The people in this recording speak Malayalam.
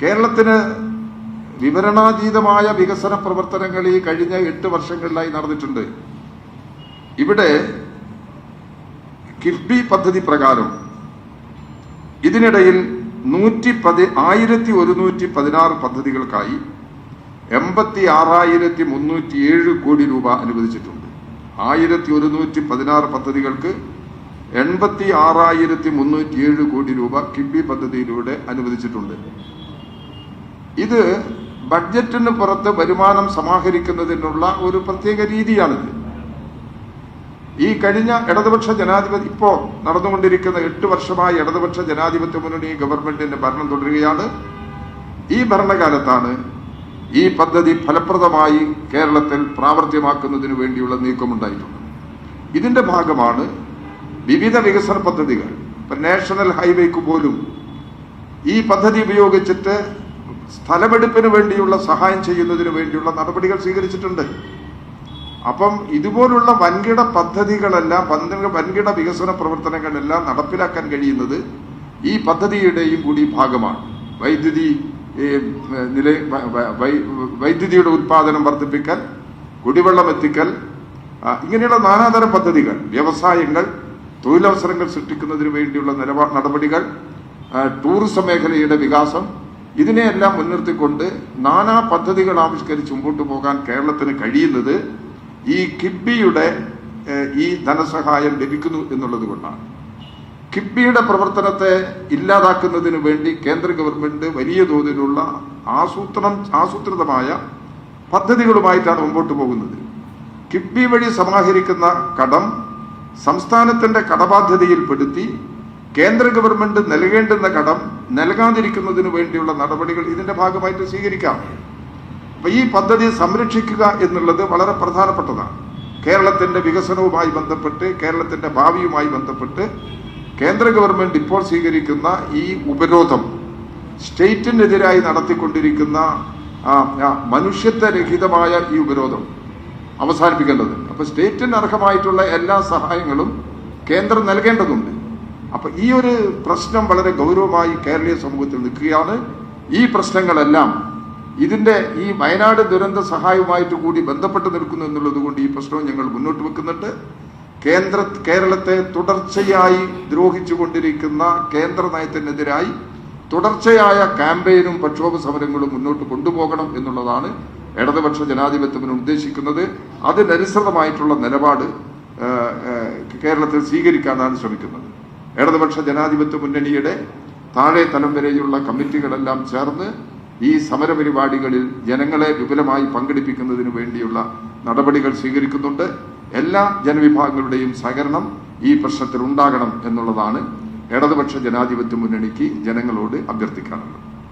കേരളത്തിന് വിവരണാതീതമായ വികസന പ്രവർത്തനങ്ങൾ ഈ കഴിഞ്ഞ എട്ട് വർഷങ്ങളിലായി നടന്നിട്ടുണ്ട്. ഇവിടെ കിഫ്ബി പദ്ധതി പ്രകാരം ഇതിനിടയിൽ നൂറ്റി പതി ആയിരത്തി ഒരുന്നൂറ്റി പതിനാറ് പദ്ധതികൾക്കായി എൺപത്തി ആറായിരത്തി മുന്നൂറ്റി ഏഴ് കോടി രൂപ അനുവദിച്ചിട്ടുണ്ട്. ആയിരത്തി ഒരുന്നൂറ്റി പതിനാറ് പദ്ധതികൾക്ക് എൺപത്തി ആറായിരത്തി മുന്നൂറ്റി ഏഴ് കോടി രൂപ കിഫ്ബി പദ്ധതിയിലൂടെ അനുവദിച്ചിട്ടുണ്ട്. ഇത് ബഡ്ജറ്റിന് പുറത്ത് വരുമാനം സമാഹരിക്കുന്നതിനുള്ള ഒരു പ്രത്യേക രീതിയാണിത്. ഈ കഴിഞ്ഞ ഇടതുപക്ഷ ജനാധിപത്യ ഇപ്പോ നടന്നുകൊണ്ടിരിക്കുന്ന എട്ട് വർഷമായി ഇടതുപക്ഷ ജനാധിപത്യ മുന്നണി ഗവൺമെന്റിന്റെ ഭരണം തുടരുകയാണ്. ഈ ഭരണകാലത്താണ് ഈ പദ്ധതി ഫലപ്രദമായി കേരളത്തിൽ പ്രാവർത്തികമാക്കുന്നതിന് വേണ്ടിയുള്ള നീക്കമുണ്ടായിട്ടുള്ളത്. ഇതിന്റെ ഭാഗമാണ് വിവിധ വികസന പദ്ധതികൾ. ഇപ്പൊ നാഷണൽ ഹൈവേക്ക് പോലും ഈ പദ്ധതി ഉപയോഗിച്ചിട്ട് സ്ഥലമെടുപ്പിന് വേണ്ടിയുള്ള സഹായം ചെയ്യുന്നതിന് വേണ്ടിയുള്ള നടപടികൾ സ്വീകരിച്ചിട്ടുണ്ട്. അപ്പം ഇതുപോലുള്ള വൻകിട പദ്ധതികളെല്ലാം വൻകിട വികസന പ്രവർത്തനങ്ങളെല്ലാം നടപ്പിലാക്കാൻ കഴിയുന്നത് ഈ പദ്ധതിയുടെയും കൂടി ഭാഗമാണ്. വൈദ്യുതി നില വൈദ്യുതിയുടെ ഉത്പാദനം വർദ്ധിപ്പിക്കൽ കുടിവെള്ളം എത്തിക്കൽ ഇങ്ങനെയുള്ള നാനാതരം പദ്ധതികൾ വ്യവസായങ്ങൾ തൊഴിലവസരങ്ങൾ സൃഷ്ടിക്കുന്നതിന് വേണ്ടിയുള്ള നടപടികൾ ടൂറിസം മേഖലയുടെ വികാസം ഇതിനെയെല്ലാം മുൻനിർത്തിക്കൊണ്ട് നാനാ പദ്ധതികൾ ആവിഷ്കരിച്ച് മുമ്പോട്ട് പോകാൻ കേരളത്തിന് കഴിയുന്നത് ഈ കിബിയുടെ ഈ ധനസഹായം ലഭിക്കുന്നു എന്നുള്ളത് കൊണ്ടാണ്. കിബിയുടെ പ്രവർത്തനത്തെ ഇല്ലാതാക്കുന്നതിന് വേണ്ടി കേന്ദ്ര ഗവൺമെന്റ് വലിയ തോതിലുള്ള ആസൂത്രണം ആസൂത്രിതമായ പദ്ധതികളുമായിട്ടാണ് മുമ്പോട്ട് പോകുന്നത്. കിബി വഴി സമാഹരിക്കുന്ന കടം സംസ്ഥാനത്തിന്റെ കടബാധ്യതയിൽപ്പെടുത്തി കേന്ദ്ര ഗവൺമെന്റ് നൽകേണ്ടുന്ന കടം നൽകാതിരിക്കുന്നതിന് വേണ്ടിയുള്ള നടപടികൾ ഇതിന്റെ ഭാഗമായിട്ട് സ്വീകരിക്കാം. അപ്പൊ ഈ പദ്ധതി സംരക്ഷിക്കുക എന്നുള്ളത് വളരെ പ്രധാനപ്പെട്ടതാണ്. കേരളത്തിന്റെ വികസനവുമായി ബന്ധപ്പെട്ട് കേരളത്തിന്റെ ഭാവിയുമായി ബന്ധപ്പെട്ട് കേന്ദ്ര ഗവൺമെന്റ് ഇപ്പോൾ സ്വീകരിക്കുന്ന ഈ ഉപരോധം സ്റ്റേറ്റിനെതിരായി നടത്തിക്കൊണ്ടിരിക്കുന്ന മനുഷ്യത്വരഹിതമായ ഈ ഉപരോധം അവസാനിപ്പിക്കേണ്ടത് അപ്പൊ സ്റ്റേറ്റിന് അർഹമായിട്ടുള്ള എല്ലാ സഹായങ്ങളും കേന്ദ്രം നൽകേണ്ടതുണ്ട്. അപ്പൊ ഈ ഒരു പ്രശ്നം വളരെ ഗൗരവമായി കേരളീയ സമൂഹത്തിൽ നിൽക്കുകയാണ്. ഈ പ്രശ്നങ്ങളെല്ലാം ഇതിന്റെ ഈ വയനാട് ദുരന്ത സഹായവുമായിട്ട് കൂടി ബന്ധപ്പെട്ട് നിൽക്കുന്നു എന്നുള്ളത് കൊണ്ട് ഈ പ്രശ്നവും ഞങ്ങൾ മുന്നോട്ട് വെക്കുന്നുണ്ട്. കേന്ദ്ര കേരളത്തെ തുടർച്ചയായി ദ്രോഹിച്ചുകൊണ്ടിരിക്കുന്ന കേന്ദ്ര നയത്തിനെതിരായി തുടർച്ചയായ ക്യാമ്പയിനും പ്രക്ഷോഭ സമരങ്ങളും മുന്നോട്ട് കൊണ്ടുപോകണം എന്നുള്ളതാണ് ഇടതുപക്ഷ ജനാധിപത്യത്തിന് ഉദ്ദേശിക്കുന്നത്. അതിനനുസൃതമായിട്ടുള്ള നിലപാട് കേരളത്തിൽ സ്വീകരിക്കാനാണ് ശ്രമിക്കുന്നത്. ഇടതുപക്ഷ ജനാധിപത്യ മുന്നണിയുടെ താഴെ തലം വരെയുള്ള കമ്മിറ്റികളെല്ലാം ചേർന്ന് ഈ സമരപരിപാടികളിൽ ജനങ്ങളെ വിപുലമായി പങ്കെടുപ്പിക്കുന്നതിന് വേണ്ടിയുള്ള നടപടികൾ സ്വീകരിക്കുന്നുണ്ട്. എല്ലാ ജനവിഭാഗങ്ങളുടെയും സഹകരണം ഈ പ്രശ്നത്തിൽ ഉണ്ടാകണം എന്നുള്ളതാണ് ഇടതുപക്ഷ ജനാധിപത്യ മുന്നണിക്ക് ജനങ്ങളോട് അഭ്യർത്ഥിക്കാനുള്ളത്.